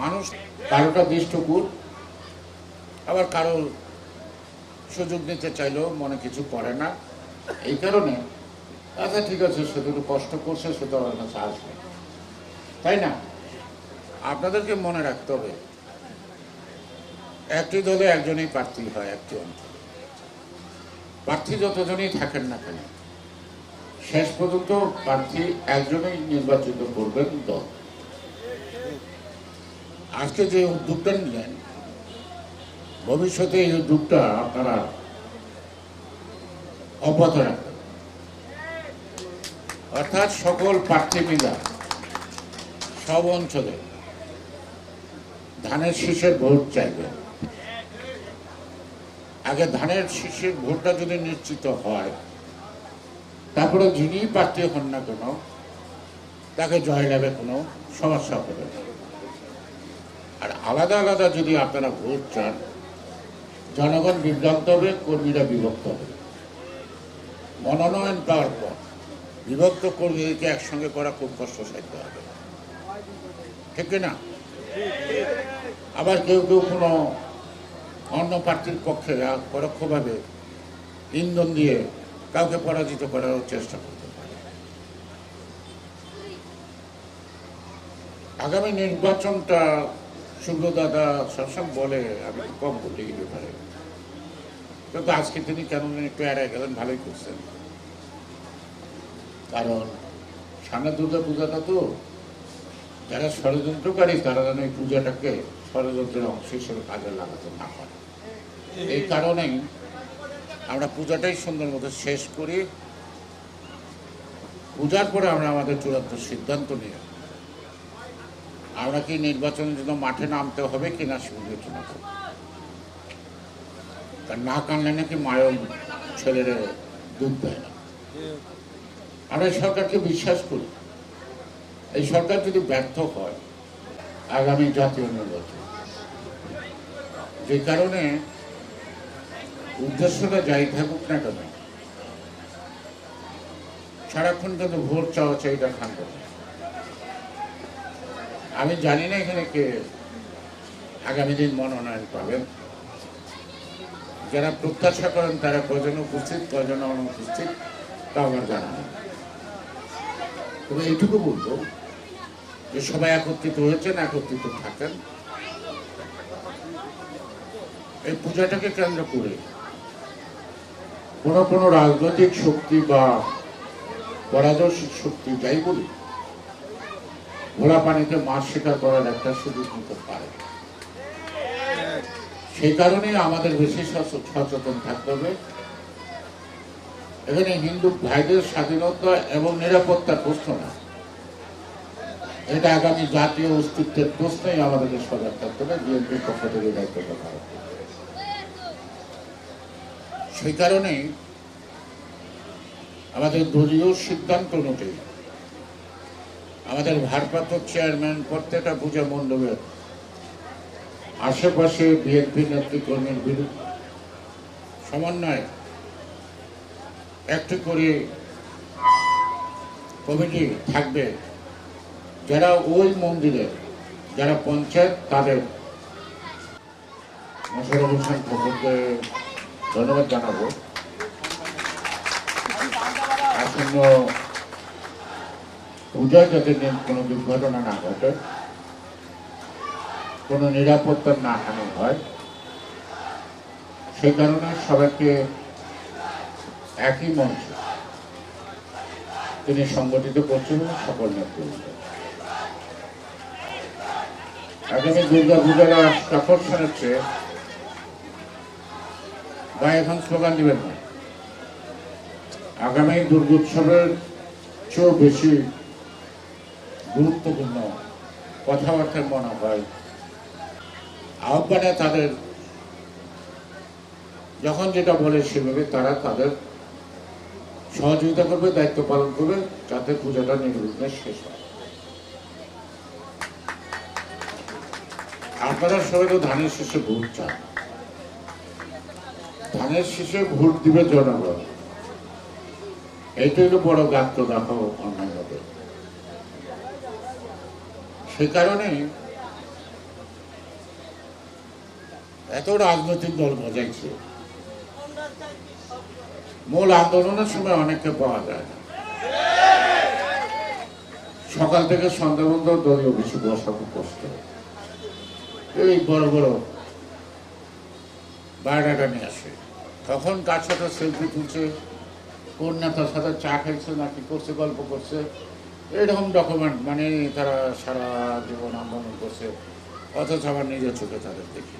মানুষ কারোটা দৃষ্টকুর আবার কারও সুযোগ নিতে চাইলেও মনে কিছু করে না। এই কারণে আচ্ছা ঠিক আছে, সে তো কষ্ট করছে, সে তো আসবে। তাই না? আপনাদেরকে মনে রাখতে হবে, একটি দলে একজনই প্রার্থী হয়, একটি অঞ্চলে প্রার্থী যতজনই থাকেন না কেন, শেষ পর্যন্ত প্রার্থী একজনই নির্বাচিত করবেন দল। আজকে যে উদ্যোগটা নিলেন, ভবিষ্যতে এই উদ্যোগটা আপনারা অব্যাহত রাখবেন। অর্থাৎ সকল প্রার্থী মিলা সব অঞ্চলে ধানের শীষের ভোট চাইবেন। আগে ধানের শীষের ভোটটা যদি নিশ্চিত হয়, তারপরে যিনি প্রার্থী হন না কেন, তাকে জয় জয়লাভে কোনো সমস্যা হবে না। আর আলাদা আলাদা যদি আপনারা ভোট চান, জনগণ বিভ্রান্ত হবে, কর্মীরা বিভক্ত হবে। মনোনয়ন পাওয়ার পর বিভক্ত কর্মীদেরকে একসঙ্গে করা খুব কষ্টসাধ্য হবে। ঠিক না আবার কেউ কেউ কোনো অন্য প্রার্থীর পক্ষে পরোক্ষভাবে ইন্ধন দিয়ে কাউকে পরাজিত করার চেষ্টা করতে পারে। আগামী নির্বাচনটা সুব্রদাদা সবসময় বলে, আমি একটু কম বলি এই ব্যাপারে? কিন্তু আজকে তিনি কেন একটু এড়াই গেলেন, ভালোই করছেন। কারণ সামনে দুর্গা পূজাটা তো, যারা ষড়যন্ত্রকারী তারা যেন এই পূজাটাকে ষড়যন্ত্রের অংশ হিসেবে কাজে লাগাতে না পারে। এই কারণেই আমরা পূজাটাই সুন্দর মতো শেষ করি। পূজার পরে আমরা আমাদের চূড়ান্ত সিদ্ধান্ত নিয়ে আমরা কি নির্বাচনের জন্য মাঠে নামতে হবে কি না সে বিবেচনা করব। কারণ না কানলে নাকি মায়ের ছেলের দুধ দেয় না। আমরা সরকারকে বিশ্বাস করি। এই সরকার যদি ব্যর্থ হয় আগামী জাতীয় নির্বাচন, যে কারণে উদ্দেশ্যটা যাই থাকুক না কেন, সারাক্ষণ কিন্তু ভোট চাওয়া চাইটা খান আমি জানি না এখানে কে আগামী দিন মনোনয়ন পাবেন। যারা প্রত্যাশা করেন তারা কজন উপস্থিত, কজন অনুপস্থিত, তা আমার জানা নেই। তবে এইটুকু বলব যে সবাই একত্রিত হয়েছেন, একত্রিত থাকেন। এই পূজাটাকে কেন্দ্র করে কোনো কোনো রাজনৈতিক শক্তি বা পরাদর্শিক শক্তি যাই বলি ঘোড়া পানিতে মাছ শিকার করার একটা সুযোগ নিতে পারে। সেই কারণে আমাদের বেশি সচেতন থাকতে হবে। এখানে হিন্দু ভাইদের স্বাধীনতা এবং নিরাপত্তার প্রশ্ন না। এটা আগামী জাতীয় অস্তিত্বের প্রশ্নেই আমাদেরকে সজাগ থাকতে হবে বিএনপির পক্ষ থেকে পালন হবে। সেই কারণেই আমাদের দলীয় সিদ্ধান্ত অনুযায়ী আমাদের ভারপ্রাপ্ত চেয়ারম্যান প্রত্যেকটা পূজা মণ্ডপের আশেপাশে বিএনপি নেতৃকর্মীর বিরুদ্ধে সমন্বয় একটি করে কমিটি থাকবে। যারা ওই মন্দিরে, যারা পঞ্চায়েত তাদের মোশারফ হোসেন ধন্যবাদ জানাব। আসন্ন পূজায় কোনো দুর্ঘটনা না ঘটে, কোনো না হানি হয় সেই কারণে সবাইকে একই মঞ্চে তিনি সংগঠিত করছেন সকল নেতৃত্ব আগামী দুর্গা পূজার আকর্ষণের চেয়ে বা এখন স্লোগান দেবেন না। আগামী দুর্গোৎসবের চেয়েও বেশি গুরুত্বপূর্ণ কথাবার্তার মনে হয়। আহ্বানে তাদের যখন যেটা বলে সেভাবে তারা তাদের সহযোগিতা করবে, দায়িত্ব পালন করবে, যাতে পূজাটা নির্বিঘ্নে শেষ হয়। আপনারা সবাই তো ধানের শীষে ভোট চান। ধানের শীষে ভোট দিবে জনগণ। এইটাই তো বড় গাত্র দেখো অন্যায় হবে সে কারণে এত রাজনৈতিক দল বজাইছে। মূল আন্দোলনের সময় অনেককে পাওয়া যায় না। সকাল থেকে সন্ধ্যা পর্যন্ত দলীয় কিছু বসা খুব কষ্ট। এই বড় বড় বায়োডাটা নিয়ে আসে। তখন কার সাথে সেলফি তুলছে? কোন নেতার সাথে চা খাইছে? নাকি করছে, গল্প করছে? এরকম ডকুমেন্ট মানে তারা সারা জীবন আন্দোলন করছে অথচ আমার নিজের চোখে তাদের দেখি